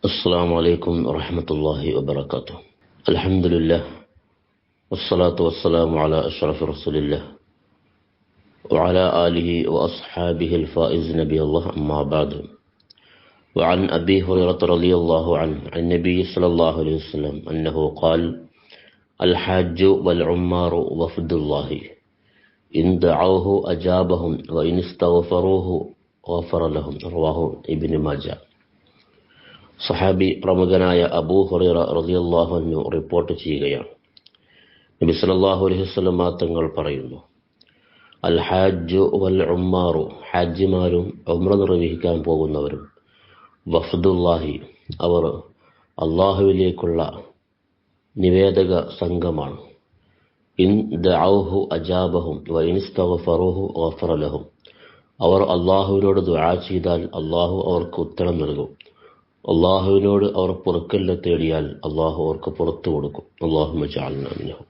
السلام عليكم ورحمة الله وبركاته. الحمد لله والصلاة والسلام على أشرف رسول الله وعلى آله وأصحابه الفائز نبي الله أما بعد. وعن أبي هريرة رضي الله عنه عن النبي صلى الله عليه وسلم أنه قال الحاج والعمار وفد الله. إن دعوه أجابهم وإن استغفروه غفر لهم. رواه ابن ماجه. സഹാബി പ്രമുഖനായ അബൂ ഹുറൈറ റളിയല്ലാഹു അന്നു റിപ്പോർട്ട് ചെയ്യുകയാണ്. നബി സല്ലല്ലാഹു അലൈഹി വസല്ലം തങ്ങൾ പറയുന്നു അൽ ഹാജു വൽ ഉമ്മാറു ഹാജിമാരും ഉമ്ര നിർവഹിക്കാൻ പോകുന്നവരും വഫദുല്ലാഹി അവർ അള്ളാഹുവിലേക്കുള്ള നിവേദക സംഘമാണ്. ഇൻ ദൗഹു അജാബഹും വ ഇൻസ്തഗ്ഫറുഹു ഗഫറ ലഹും അവർ അള്ളാഹുവിനോട് ദുആ ചെയ്താൽ അള്ളാഹു അവർക്ക് ഉത്തരം നൽകും. അള്ളാഹുവിനോട് അവർ പുറക്കല്ല തേടിയാൽ അള്ളാഹു അവർക്ക് പുറത്തു കൊടുക്കും. അള്ളാഹു മജാലിനും